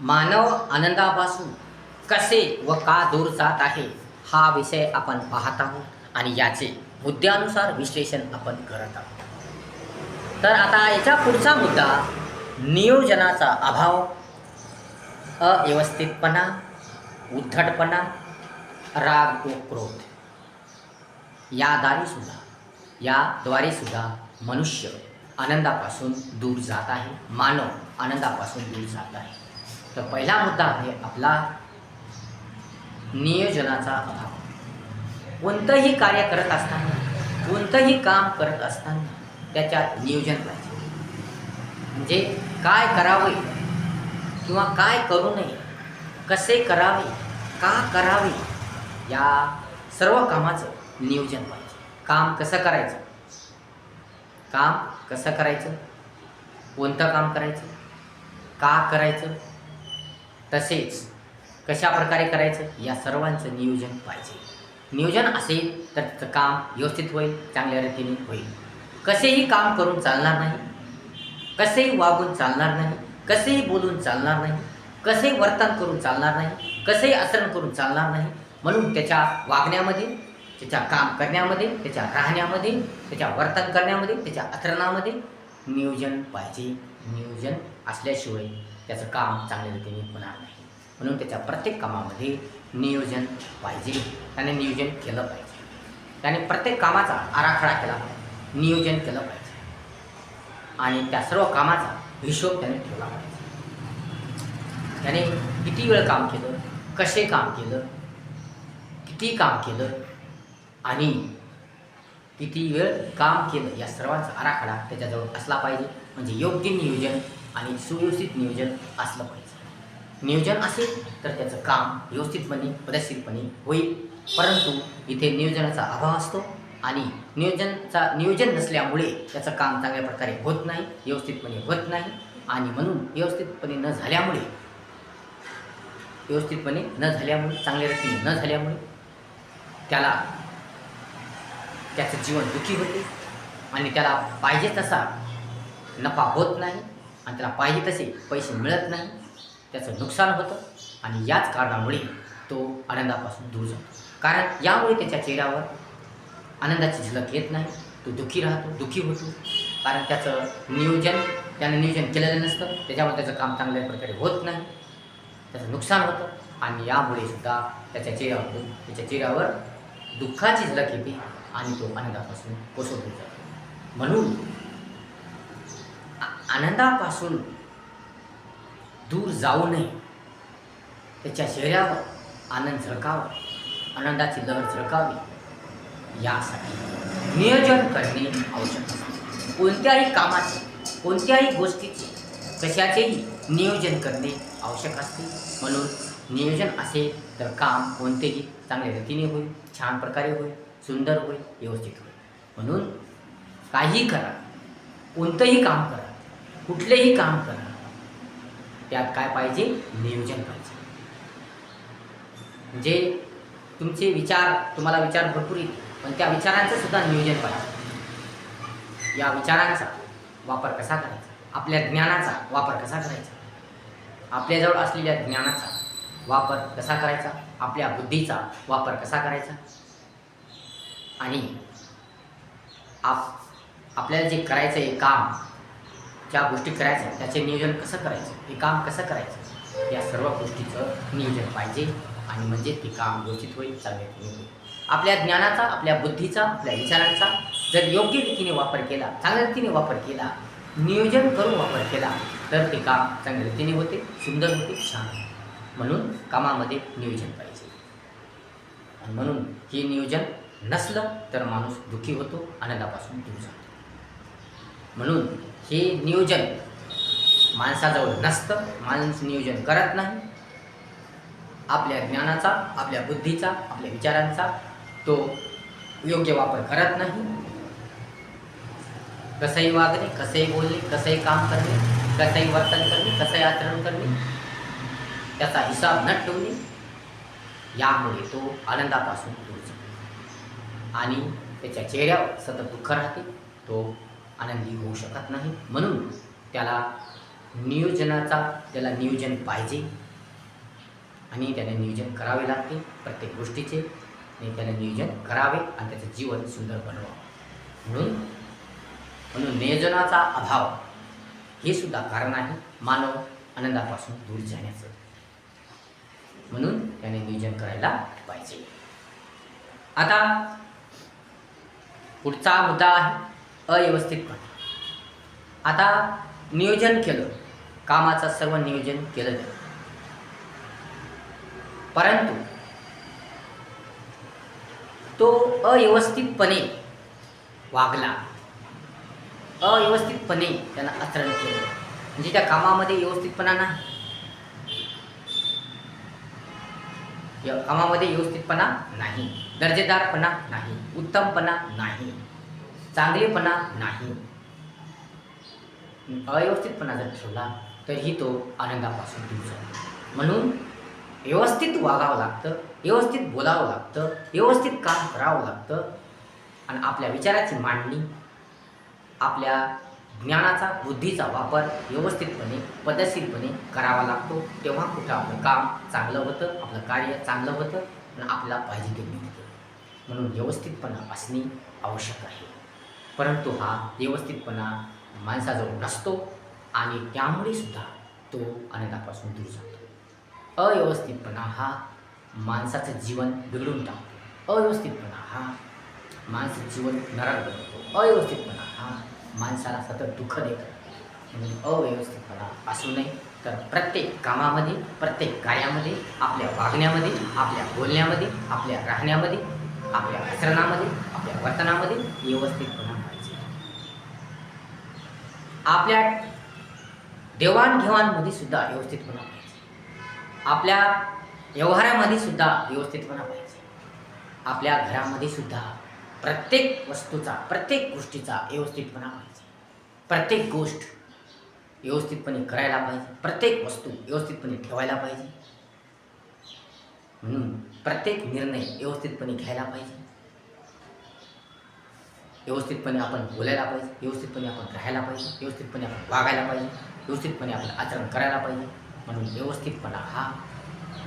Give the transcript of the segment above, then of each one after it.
मानव आनंदापासून कसे व का दूर जात आहे हा विषय आपण पाहत आहोत आणि याचे मुद्द्यानुसार विश्लेषण आपण करत आहोत. तर आता याचा पुढचा मुद्दा नियोजनाचा अभाव अव्यवस्थितपणा उद्धटपणा राग व क्रोध. याद्वारे सुद्धा याद्वारे सुद्धा मनुष्य आनंदापासून दूर जात आहे मानव आनंदापासून दूर जात आहे. तर पहिला मुद्दा आहे आपला नियोजनाचा अभाव. कोणतंही कार्य करत असताना कोणतंही काम करत असताना त्याच्यात नियोजन पाहिजे. म्हणजे काय करावे किंवा काय करू नये कसे करावे का करावे या सर्व कामाचं नियोजन पाहिजे. काम कसं करायचं? काम कसं करायचं? कोणतं काम करायचं? का करायचं? तसेच कशा प्रकारे करायचं? या सर्वांचं नियोजन पाहिजे. नियोजन असेल तर त्याचं काम व्यवस्थित होईल चांगल्या रीतीने होईल. कसेही काम करून चालणार नाही कसेही वागून चालणार नाही कसेही बोलून चालणार नाही कसेही वर्तन करून चालणार नाही कसेही आचरण करून चालणार नाही म्हणून त्याच्या वागण्यामध्ये त्याच्या काम करण्यामध्ये त्याच्या राहण्यामध्ये त्याच्या वर्तन करण्यामध्ये त्याच्या आचरणामध्ये नियोजन पाहिजे. नियोजन असल्याशिवाय त्याचं काम चांगल्या रीतीने होणार नाही. म्हणून त्याच्या प्रत्येक कामामध्ये नियोजन पाहिजे त्याने नियोजन केलं पाहिजे. त्याने प्रत्येक कामाचा आराखडा केला पाहिजे. नियोजन केलं पाहिजे. आणि त्या सर्व कामाचा हिशोब त्याने ठेवला पाहिजे. त्याने किती वेळ काम केलं कसे काम केलं किती काम केलं आणि किती वेळ काम केलं या सर्वांचा आराखडा त्याच्याजवळ असला पाहिजे. म्हणजे योग्य नियोजन आणि सुव्यवस्थित नियोजन असलं पाहिजे. नियोजन असेल तर त्याचं काम व्यवस्थितपणे पद्धतशीरपणे होईल. परंतु इथे नियोजनाचा अभाव असतो आणि नियोजनचा नियोजन नसल्यामुळे त्याचं काम चांगल्या प्रकारे होत नाही व्यवस्थितपणे होत नाही आणि म्हणून व्यवस्थितपणे न झाल्यामुळे व्यवस्थितपणे न झाल्यामुळे चांगल्या रीतीने न झाल्यामुळे त्याला त्याचं जीवन दुःखी होते आणि त्याला पाहिजे तसा नफा होत नाही. आणि त्याला पाहिजे तसे पैसे मिळत नाही. त्याचं नुकसान होतं आणि याच कारणामुळे तो आनंदापासून दूर जातो. कारण यामुळे त्याच्या चेहऱ्यावर आनंदाची झलक येत नाही. तो दुःखी राहतो दुःखी होतो. कारण त्याचं नियोजन त्यानं नियोजन केलेलं नसतं. त्याच्यामुळे त्याचं काम चांगल्या प्रकारे होत नाही. त्याचं नुकसान होतं आणि यामुळे सुद्धा त्याच्या चेहऱ्यावर त्याच्या चेहऱ्यावर दुःखाची झलक येते आणि तो आनंदापासून कोसळतो जातो. म्हणून आनंदापासून दूर जाऊ नये. त्याच्या चेहऱ्यावर आनंद झळकावा आनंदाची लहर झळकावी. यासाठी नियोजन करणे आवश्यक असते. कोणत्याही कामाचे कोणत्याही गोष्टीचे कशाचेही नियोजन करणे आवश्यक असते. म्हणून नियोजन असेल तर काम कोणतेही चांगल्या रीतीने होईल छान प्रकारे होईल सुंदर होईल व्यवस्थित होईल. म्हणून काही करा कोणतंही काम करा. कुठलेही काम करा. त्यात काय पाहिजे? नियोजन पाहिजे. म्हणजे तुमचे विचार तुम्हाला विचार भरपूर येतील पण त्या विचारांचं सुद्धा नियोजन पाहिजे. या विचारांचा वापर कसा करायचा? आपल्या ज्ञानाचा वापर कसा करायचा? आपल्याजवळ असलेल्या ज्ञानाचा वापर कसा करायचा? आपल्या बुद्धीचा वापर कसा करायचा? आणि आप आपल्याला जे करायचं आहे काम ज्या गोष्टी करायच्या त्याचे नियोजन कसं करायचं हे काम कसं करायचं या सर्व गोष्टीचं नियोजन पाहिजे आणि म्हणजे ते काम व्यवस्थित होईल चांगल्या रीतीने होईल. आपल्या ज्ञानाचा आपल्या बुद्धीचा आपल्या विचारांचा जर योग्य रीतीने वापर केला चांगल्या रीतीने वापर केला नियोजन करून वापर केला तर ते काम चांगल्या रीतीने होते सुंदर होते छान होते. म्हणून कामामध्ये नियोजन पाहिजे. आणि म्हणून हे नियोजन नसलं तर माणूस दुःखी होतो आनंदापासून दूर जातो. म्हणून हे नियोजन माणसाजवळ नसतं माणूस नियोजन करत नाही. आपल्या ज्ञानाचा आपल्या बुद्धीचा आपल्या विचारांचा तो योग्य वापर करत नाही. कसंही वागणे कसंही बोलणे कसंही काम करणे कसंही वर्तन करणे कसंही आचरण करणे त्याचा हिसाब न ठेवणे यामुळे तो आनंदापासून दूर जातो. आणि त्याच्या चेहऱ्यावर सतत दुःख राहते तो आनंदी होऊ शकत नाही. म्हणून त्याला नियोजनाचा त्याला नियोजन पाहिजे. आणि त्याने नियोजन करावे लागते प्रत्येक गोष्टीचे. आणि त्याने नियोजन करावे आणि त्याचं जीवन सुंदर बनवावं. म्हणून म्हणून नियोजनाचा अभाव हे सुद्धा कारण आहे मानव आनंदापासून दूर जाण्याचं. म्हणून त्याने नियोजन करायला पाहिजे. आता पुढचा मुद्दा आहे. अव्यवस्थितपणा आता नियोजन केलं. कामाचं सर्व नियोजन केलं जातं परंतु तो अव्यवस्थितपणे वागला. अव्यवस्थितपणे त्यानं आचरण केलं. म्हणजे त्या कामामध्ये व्यवस्थितपणा नाही. कामामध्ये व्यवस्थितपणा नाही. दर्जेदारपणा नाही. उत्तमपणा नाही. चांगलेपणा नाही. अव्यवस्थितपणा जर ठेवला तरीही तो आनंदापासून दूर जातो म्हणून व्यवस्थित वागावं लागतं व्यवस्थित बोलावं लागतं व्यवस्थित काम करावं लागतं आणि आपल्या विचाराची मांडणी आपल्या ज्ञानाचा बुद्धीचा वापर व्यवस्थितपणे पद्धतशीरपणे करावा लागतो. तेव्हा कुठं आपलं काम चांगलं होतं आपलं कार्य चांगलं होतं आणि आपल्याला पाहिजे ते मिळतं. म्हणून व्यवस्थितपणा असणे आवश्यक आहे. परंतु हा व्यवस्थितपणा माणसाजवळ नसतो आणि त्यामुळे सुद्धा तो आनंदापासून दूर जातो. अव्यवस्थितपणा हा माणसाचं जीवन बिघडून टाकतो. अव्यवस्थितपणा हा माणसाचं जीवन नराळ बनवतो. अव्यवस्थितपणा हा माणसाला सतत दुःख देतो. म्हणून अव्यवस्थितपणा असू नये तर प्रत्येक कामामध्ये प्रत्येक कार्यामध्ये आपल्या वागण्यामध्ये आपल्या बोलण्यामध्ये आपल्या राहण्यामध्ये आपल्या आचरणामध्ये आपल्या वर्तनामध्ये व्यवस्थितपणा आपल्या देवाणघेवाणमध्ये सुद्धा व्यवस्थितपणा पाहिजे आपल्या व्यवहारामध्ये सुद्धा व्यवस्थितपणा पाहिजे आपल्या घरामध्ये सुद्धा प्रत्येक वस्तूचा प्रत्येक गोष्टीचा व्यवस्थितपणा पाहिजे प्रत्येक गोष्ट व्यवस्थितपणे करायला पाहिजे. प्रत्येक वस्तू व्यवस्थितपणे ठेवायला पाहिजे. म्हणून प्रत्येक निर्णय व्यवस्थितपणे घ्यायला पाहिजे. व्यवस्थितपणे आपण बोलायला पाहिजे व्यवस्थितपणे आपण राहायला पाहिजे व्यवस्थितपणे आपण वागायला पाहिजे व्यवस्थितपणे आपण आचरण करायला पाहिजे. म्हणून व्यवस्थितपणा हा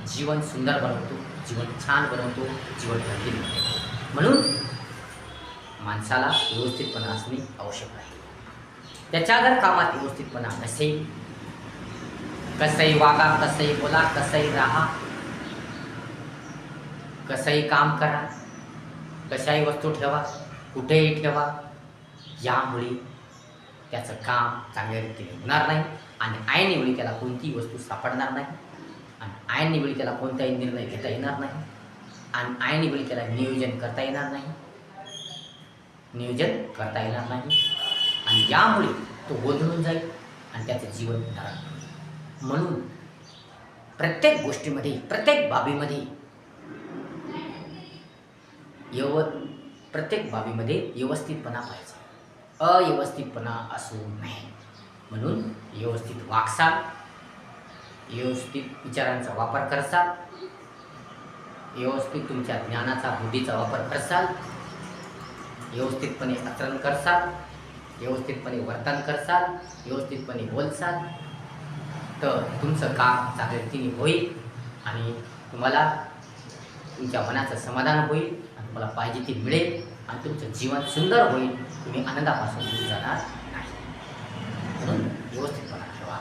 जीवन सुंदर बनवतो जीवन छान बनवतो जीवन रंगीन बनवतो. म्हणून माणसाला व्यवस्थितपणा असणे आवश्यक आहे. त्याच्या जर कामात व्यवस्थितपणा नसेल कसंही वागा कसंही बोला कसंही राहा कसंही काम करा कशाही वस्तू ठेवा कुठेही ठेवा? यामुळे त्याचं काम चांगल्या रीतीने होणार नाही आणि ऐन त्याला कोणतीही वस्तू सापडणार नाही आणि ऐन त्याला कोणताही निर्णय घेता येणार नाही आणि ऐन त्याला नियोजन करता येणार नाही. नियोजन करता येणार नाही. आणि यामुळे तो गोंधळून जाईल आणि त्याचं जीवन नरक म्हणून प्रत्येक गोष्टीमध्ये प्रत्येक बाबीमध्ये यवत प्रत्येक बाबीमध्ये व्यवस्थितपणा पाहिजे. अव्यवस्थितपणा असू नये. म्हणून व्यवस्थित वागसाल. व्यवस्थित विचारांचा वापर करसाल. व्यवस्थित तुमच्या ज्ञानाचा बुद्धीचा वापर करसाल. व्यवस्थितपणे आचरण करसाल. व्यवस्थितपणे वर्तन करसाल. व्यवस्थितपणे बोलसाल. तर तुमचं काम चांगल्या रीतीने होईल आणि तुम्हाला तुमच्या मनाचं समाधान होईल. मला तुम्हाला पाहिजे ती मिळेल आणि तुमचं जीवन सुंदर होईल. तुम्ही आनंदापासून दूर जाणार नाही. म्हणून व्यवस्थितपणा ठेवा.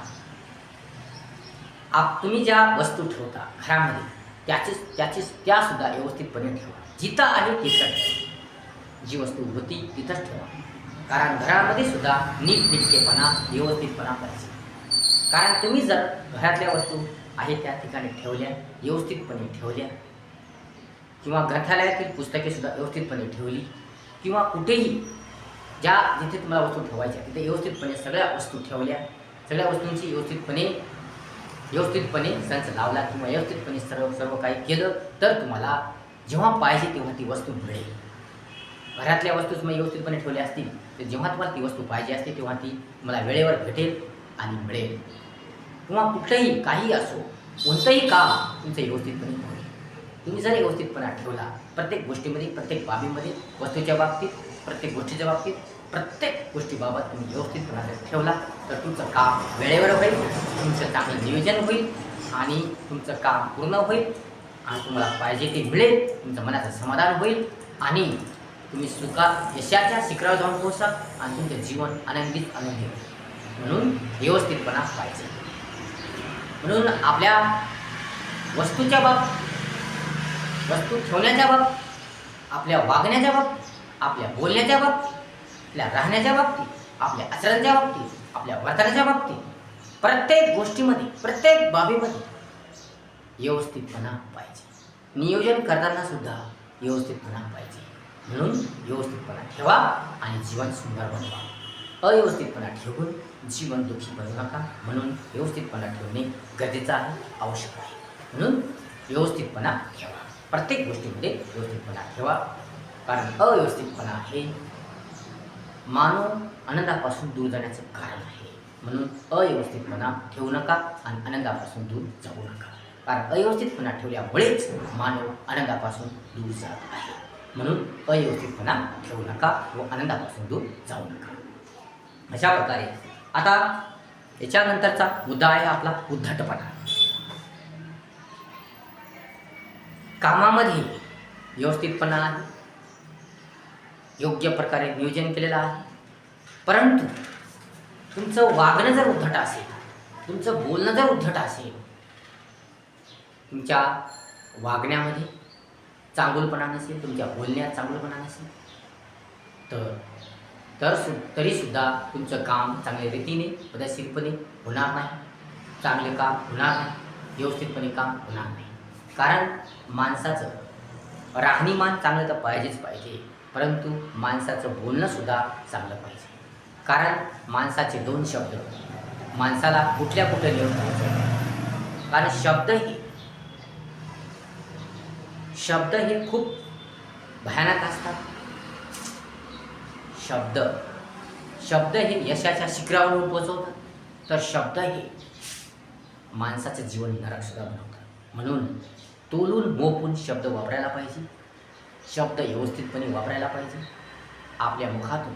आप तुम्ही ज्या वस्तू ठेवता घरामध्ये त्याची त्याची त्यासुद्धा व्यवस्थितपणे ठेवा. जिथं आहे तिथं ठेवा. जी वस्तू होती तिथंच ठेवा. कारण घरामध्ये सुद्धा नीटनेटकेपणा व्यवस्थितपणा पाहिजे. कारण तुम्ही जर घरातल्या वस्तू आहे त्या ठिकाणी ठेवल्या व्यवस्थितपणे ठेवल्या किंवा ग्रंथालयातील पुस्तकेसुद्धा व्यवस्थितपणे ठेवली किंवा कुठेही ज्या जिथे तुम्हाला वस्तू ठेवायच्या तिथे व्यवस्थितपणे सगळ्या वस्तू ठेवल्या सगळ्या वस्तूंची व्यवस्थितपणे व्यवस्थितपणे संच लावला किंवा व्यवस्थितपणे सर्व सर्व काही केलं तर तुम्हाला जेव्हा पाहिजे तेव्हा ती वस्तू मिळेल. घरातल्या वस्तू तुम्ही व्यवस्थितपणे ठेवल्या असतील तर जेव्हा तुम्हाला ती वस्तू पाहिजे असते तेव्हा ती तुम्हाला वेळेवर भेटेल आणि मिळेल. किंवा कुठलंही काही असो कोणतंही काम तुमचं व्यवस्थितपणे होईल. तुम्ही जर व्यवस्थितपणा ठेवला प्रत्येक गोष्टीमध्ये प्रत्येक बाबीमध्ये वस्तूच्या बाबतीत प्रत्येक गोष्टीच्या बाबतीत प्रत्येक गोष्टीबाबत तुम्ही व्यवस्थितपणा जर ठेवला तर तुमचं काम वेळेवर होईल तुमचं चांगलं नियोजन होईल आणि तुमचं काम पूर्ण होईल आणि तुम्हाला पाहिजे ते मिळेल तुमचं मनाचं समाधान होईल आणि तुम्ही सुखा यशाच्या शिखरावर जाऊन पोहोचाल आणि तुमचं जीवन आनंदित आनंदी होईल. म्हणून व्यवस्थितपणा पाहिजे. म्हणून आपल्या वस्तूच्या बाबतीत वस्तू ठेवण्याच्या बाबत आपल्या वागण्याच्या बाबतीत आपल्या बोलण्याच्या बाबतीत आपल्या राहण्याच्या बाबतीत आपल्या आचरणाच्या बाबतीत आपल्या वर्तनाच्या बाबतीत प्रत्येक गोष्टीमध्ये प्रत्येक बाबीमध्ये व्यवस्थितपणा पाहिजे. नियोजन करताना सुद्धा व्यवस्थितपणा पाहिजे. म्हणून व्यवस्थितपणा ठेवा आणि जीवन सुंदर बनवा. अव्यवस्थितपणा ठेवून जीवन दुःखी बनवू नका. म्हणून व्यवस्थितपणा ठेवणे गरजेचं आहे आवश्यक आहे. म्हणून व्यवस्थितपणा ठेवा. प्रत्येक गोष्टीमध्ये व्यवस्थितपणा ठेवा. कारण अव्यवस्थितपणा हे मानव आनंदापासून दूर जाण्याचं कारण आहे. म्हणून अव्यवस्थितपणा ठेवू नका आणि आनंदापासून दूर जाऊ नका. कारण अव्यवस्थितपणा ठेवल्यामुळेच मानव आनंदापासून दूर जात आहे. म्हणून अव्यवस्थितपणा ठेवू नका व आनंदापासून दूर जाऊ नका. अशा प्रकारे आता याच्यानंतरचा मुद्दा आहे आपला उद्धटपणा. कामामध्ये व्यवस्थितपणा आहे योग्य प्रकारे नियोजन केलेलं आहे. परंतु तुमचं वागणं जर उद्धट असेल तुमचं बोलणं जर उद्धट असेल तुमच्या वागण्यामध्ये चांगुलपणा नसेल तुमच्या बोलण्यात चांगुलपणा नसेल तर तर सु तरीसुद्धा तुमचं काम चांगल्या रीतीने पद्धतशीरपणे होणार नाही. चांगले काम होणार नाही. व्यवस्थितपणे काम होणार नाही. कारण माणसाचं राहणीमान चांगलं तर पाहिजेच पाहिजे परंतु माणसाचं बोलणंसुद्धा चांगलं पाहिजे. कारण माणसाचे दोन शब्द माणसाला कुठल्या कुठल्या नेऊन पोहोचवतात कारण शब्द ही शब्द हे खूप भयानक असतात. शब्द शब्द हे यशाच्या शिखरावर पोचवतात तर शब्द हे माणसाचं जीवन नरकसुद्धा बनवतात. म्हणून तोलून मोपून शब्द वापरायला पाहिजे. शब्द व्यवस्थितपणे वापरायला पाहिजे. आपल्या मुखातून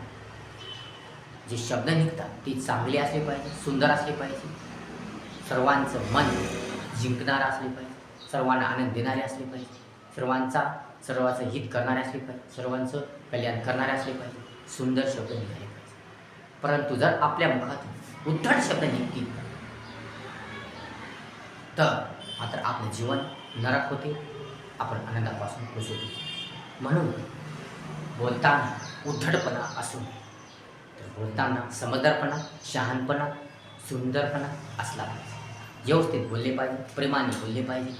जे शब्द निघतात ते चांगले असले पाहिजे सुंदर असले पाहिजे. सर्वांचं मन जिंकणारं असले पाहिजे. सर्वांना आनंद देणारे असले पाहिजे. सर्वांचा सर्वांचं हित करणारे असले पाहिजे. सर्वांचं कल्याण करणारे असले पाहिजे. सुंदर शब्द निघाले पाहिजे. परंतु जर आपल्या मुखातून उद्धट शब्द निघतील तर मात्र आपलं जीवन नरक होते आपण आनंदापासून खुश होतो. म्हणून बोलताना उद्धटपणा असू. तर बोलताना समजदारपणा शहाणपणा सुंदरपणा असला पाहिजे. व्यवस्थित बोलले पाहिजे प्रेमाने बोलले पाहिजे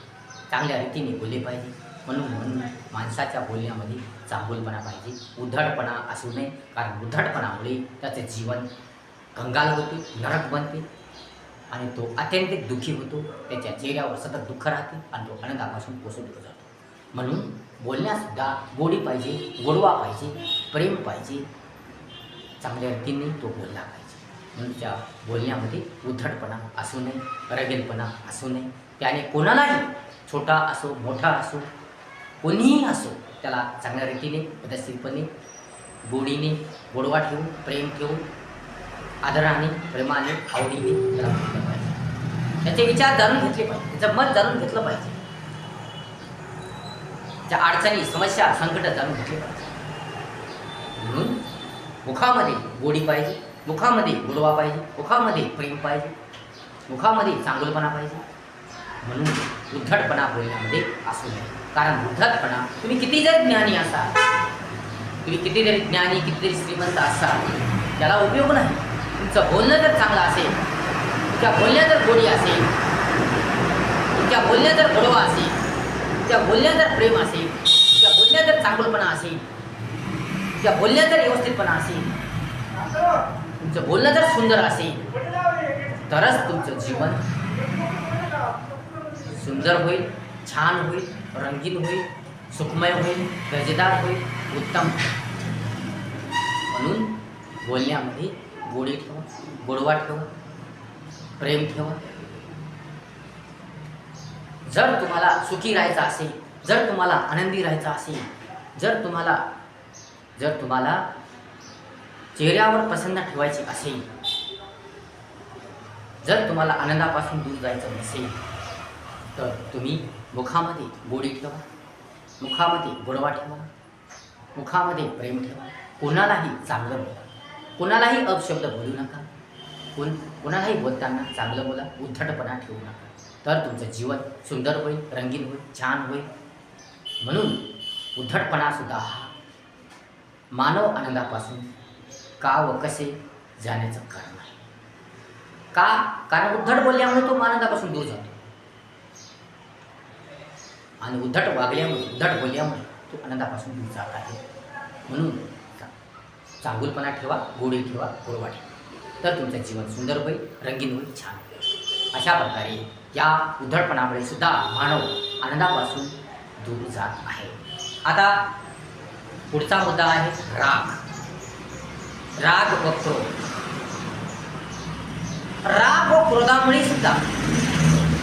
चांगल्या रीतीने बोलले पाहिजे. म्हणून म्हणून माणसाच्या बोलण्यामध्ये चांगुलपणा पाहिजे. उद्धटपणा असू नये कारण उद्धटपणामुळे त्याचं जीवन कंगाल होते नरक बनते. आणि तो अत्यंत दुःखी होतो. त्याच्या चेहऱ्यावर सतत दुःख राहते आणि तो आनंदापासून कोसळलो जातो. म्हणून बोलण्यासुद्धा गोडी पाहिजे गोडवा पाहिजे प्रेम पाहिजे. चांगल्या रीतीने तो बोलला पाहिजे. म्हणून त्या बोलण्यामध्ये उद्धटपणा असू नये रगेलपणा असू नये. त्याने कोणालाही छोटा असो मोठा असो कोणीही असो त्याला चांगल्या रीतीने पद्धतशीरपणे गोडीने गोडवा ठेवून प्रेम ठेवून आदराने प्रेमाने आवडीने त्याला म्हटलं पाहिजे. त्याचे विचार जाणून घेतले पाहिजे. त्याचं मत जाणून घेतलं पाहिजे. त्या अडचणी समस्या संकट जाणून घेतले पाहिजे. म्हणून मुखामध्ये गोडी पाहिजे. मुखामध्ये गोडवा पाहिजे. मुखामध्ये प्रेम पाहिजे. मुखामध्ये चांगलपणा पाहिजे. म्हणून उद्धटपणा बोलण्यामध्ये असू नये. कारण उद्धटपणा तुम्ही किती जरी ज्ञानी असाल तुम्ही किती जरी ज्ञानी कितीतरी श्रीमंत असाल त्याला उपयोग नाही. तुमचं बोलणं जर चांगलं असेल त्या बोलण्या जर गोडी असेल त्या बोलण्या जर गोडवा असेल त्या बोलण्या जर प्रेम असेल त्या बोलण्या जर चांगलपणा असेल त्या बोलण्या जर व्यवस्थितपणा असेल तुमचं बोलणं जर सुंदर असेल तरच तुमचं जीवन सुंदर होईल छान होईल रंगीन होईल सुखमय होईल दर्जेदार होईल उत्तम म्हणून बोलण्यामध्ये गोडी ठेवा गोडवा ठेवा प्रेम ठेवा जर तुम्हाला सुखी राहायचं असेल जर तुम्हाला आनंदी राहायचं असेल जर तुम्हाला जर तुम्हाला चेहऱ्यावर प्रसन्न ठेवायची असेल जर तुम्हाला आनंदापासून दूर जायचं नसेल तर तुम्ही मुखामध्ये गोडी ठेवा मुखामध्ये गोडवा ठेवा मुखामध्ये प्रेम ठेवा. कोणालाही चांगलं कोणालाही अपशब्द बोलू नका. कोण कोणालाही बोलताना चांगलं बोला उद्धटपणा ठेवू नका. तर तुमचं जीवन सुंदर होईल रंगीन होईल छान होईल. म्हणून उद्धटपणासुद्धा हा मानव आनंदापासून का व कसे जाण्याचं कारण आहे. का? कारण उद्धट बोलल्यामुळे तो आनंदापासून दूर जातो. आणि उद्धट वागल्यामुळे उद्धट बोलल्यामुळे तो आनंदापासून दूर जात आहे. म्हणून चांगुलपणा ठेवा गोडी ठेवा गोडवा ठेवा. तर तुमचं जीवन सुंदर होईल रंगीन होईल छान होईल. अशा प्रकारे या उद्धळपणामुळे सुद्धा मानव आनंदापासून दूर जात आहे. आता पुढचा मुद्दा आहे राग. राग व क्रोध. राग व क्रोधामुळे सुद्धा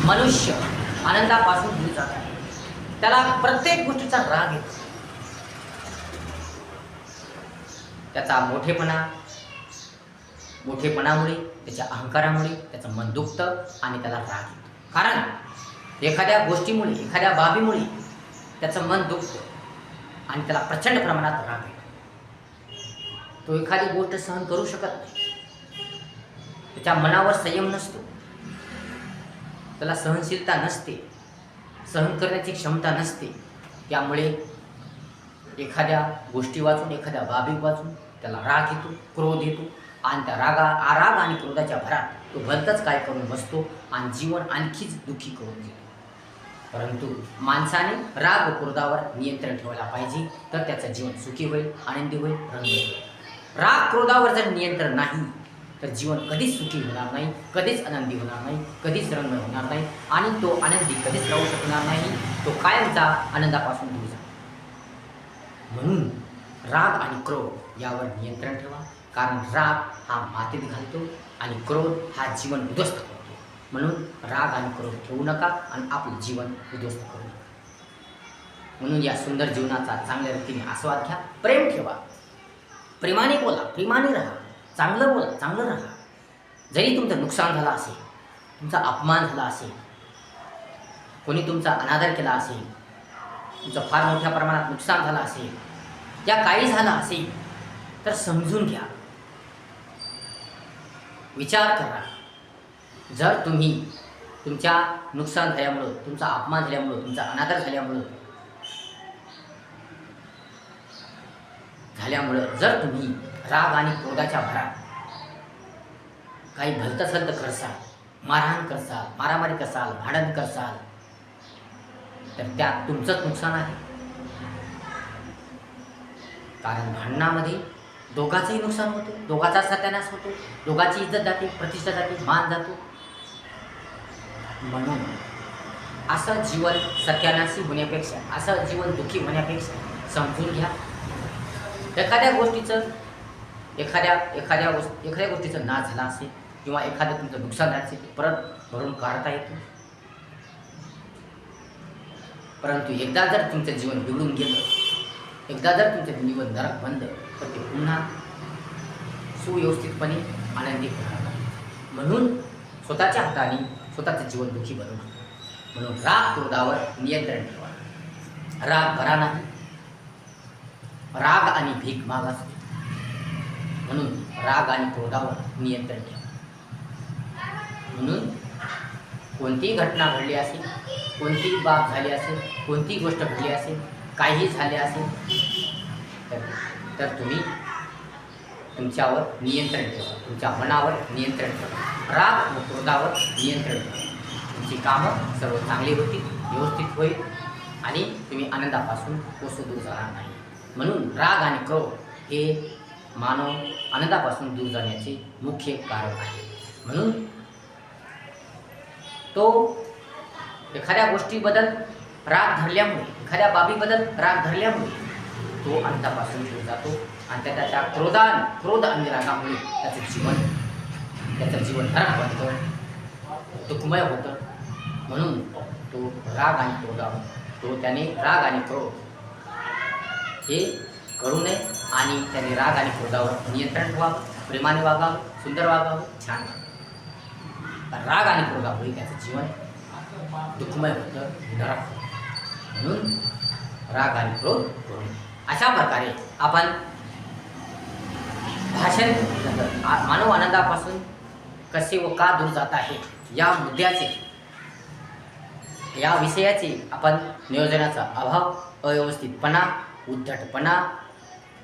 मनुष्य आनंदापासून दूर जात आहे. त्याला प्रत्येक गोष्टीचा राग येतो. त्याचा मोठेपणा मोठेपणामुळे त्याच्या अहंकारामुळे त्याचं मन दुखतं आणि त्याला राग येतो. कारण एखाद्या गोष्टीमुळे एखाद्या बाबीमुळे त्याचं मन दुखतं आणि त्याला प्रचंड प्रमाणात राग येतो. तो एखादी गोष्ट सहन करू शकत नाही. त्याच्या मनावर संयम नसतो. त्याला सहनशीलता नसते. सहन करण्याची क्षमता नसते. त्यामुळे एखाद्या गोष्टी वाचून एखाद्या बाबी वाचून त्याला राग येतो क्रोध येतो. आणि त्या रागा आराग राग आणि क्रोधाच्या भरात तो भलतंच काय करून बसतो आणि जीवन आणखीच दुःखी करून घेतो परंतु माणसाने राग व क्रोधावर नियंत्रण ठेवायला पाहिजे तर त्याचं जीवन सुखी होईल आनंदी होईल रंगी होईल. राग क्रोधावर जर नियंत्रण नाही तर जीवन कधीच सुखी होणार नाही कधीच आनंदी होणार नाही कधीच रंग होणार नाही आणि तो आनंदी कधीच राहू शकणार नाही. तो कायमचा आनंदापासून दूर जाणार म्हणून राग आणि क्रोध यावर नियंत्रण ठेवा. कारण राग हा मातीत घालतो आणि क्रोध हा जीवन उद्ध्वस्त करतो. म्हणून राग आणि क्रोध ठेवू नका आणि आपलं जीवन उद्ध्वस्त करू नका. म्हणून या सुंदर जीवनाचा चांगल्या रीतीने आस्वाद घ्या. प्रेम ठेवा. प्रेमाने बोला प्रेमाने राहा. चांगलं बोला चांगलं राहा. जरी तुमचं नुकसान झालं असेल तुमचा अपमान झाला असेल कोणी तुमचा अनादर केला असेल तुमचं फार मोठ्या प्रमाणात नुकसान झालं असेल या काही झालं असेल तर समजून घ्या. विचार करा. जर तुम्ही तुमच्या नुकसान झाल्यामुळं तुमचा अपमान झाल्यामुळं तुमचा अनादर झाल्यामुळं झाल्यामुळं जर तुम्ही राग आणि क्रोधाच्या भरात काही भलतसलत करसाल मारहाण करसाल मारामारी करसाल भांडण करसाल तर त्यात तुमचंच नुकसान आहे. कारण भांडणामध्ये दोघाचंही नुकसान होतं. दोघाचा सत्यानाश होतो. दोघाची इज्जत जाते प्रतिष्ठा जाते मान जातो. म्हणून असं जीवन सत्यानाशी होण्यापेक्षा असं जीवन दुःखी होण्यापेक्षा समजून घ्या. एखाद्या गोष्टीचं एखाद्या एखाद्या गोष्ट एखाद्या गोष्टीचं नाश झाला असेल किंवा एखादं तुमचं नुकसान झालं असेल परत भरून काढता येतं परंतु एकदा जर तुमचं जीवन बिघडून गेलं एकदा जर तुमचं जीवन नरक बंद तर ते पुन्हा सुव्यवस्थितपणे आनंदी होणार नाही. म्हणून स्वतःच्या हाताने स्वतःचं जीवन दुःखी बनवू. नका म्हणून राग क्रोधावर नियंत्रण ठेवा. राग बरा नाही. राग आणि भीक माग म्हणून राग आणि क्रोधावर नियंत्रण ठेवा. म्हणून कोणतीही घटना घडली असेल कोणतीही बाब झाली असेल कोणतीही गोष्ट घडली असेल काही झाले असेल तर तर तुम्ही तुमच्यावर नियंत्रण ठेवा. तुमच्या मनावर नियंत्रण ठेवा. राग व क्रोधावर नियंत्रण ठेवा. तुमची कामं सर्व चांगली होतील व्यवस्थित होईल आणि तुम्ही आनंदापासून कोसो दूर जाणार नाही. म्हणून राग आणि क्रोध हे मानव आनंदापासून दूर जाण्याचे मुख्य कारण आहे. म्हणून तो एखाद्या गोष्टीबद्दल राग धरल्यामुळे एखाद्या बाबीबद्दल राग धरल्यामुळे तो अंतापासून घेऊन जातो आणि त्या त्याच्या क्रोधान क्रोध आणि रागामुळे त्याचं जीवन त्याचं जीवन खराब बनतं. दुःखमय होतं. म्हणून तो राग आणि क्रोधावर तो त्याने राग आणि क्रोध हे करू नये आणि त्याने राग आणि क्रोधावर नियंत्रण ठेवावं प्रेमाने वागावं सुंदर वागावं छान वागावं. राग आणि क्रोधामुळे त्याचं जीवन दुःखमय होतं नरक म्हणून राग आणि क्रोध करून. अशा प्रकारे आपण भाषण मानव आनंदापासून कसे व का दूर जात आहे या मुद्द्याचे या विषयाचे आपण नियोजनाचा अभाव अव्यवस्थितपणा उद्धटपणा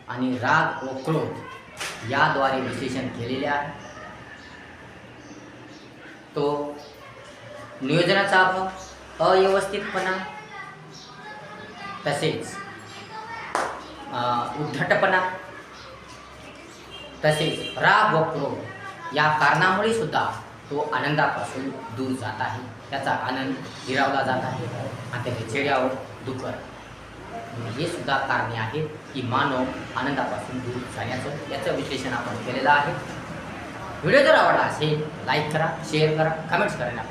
आणि राग व क्रोध याद्वारे विश्लेषण केलेले आहे. तो नियोजनाचा अभाव अव्यवस्थितपणा तसेच उद्धटपणा तसेच राग व क्रोध या कारणामुळे सुद्धा तो आनंदापासून दूर जात आहे. त्याचा आनंद हिरावला जात आहे. आणि त्याच्या चेहऱ्यावर दुःख हे सुद्धा कारणे आहेत की मानव आनंदापासून दूर जाण्याचं याचं विश्लेषण आपण केलेलं आहे. व्हिडिओ जर आवडला असेल लाईक करा शेअर करा कमेंट्स करा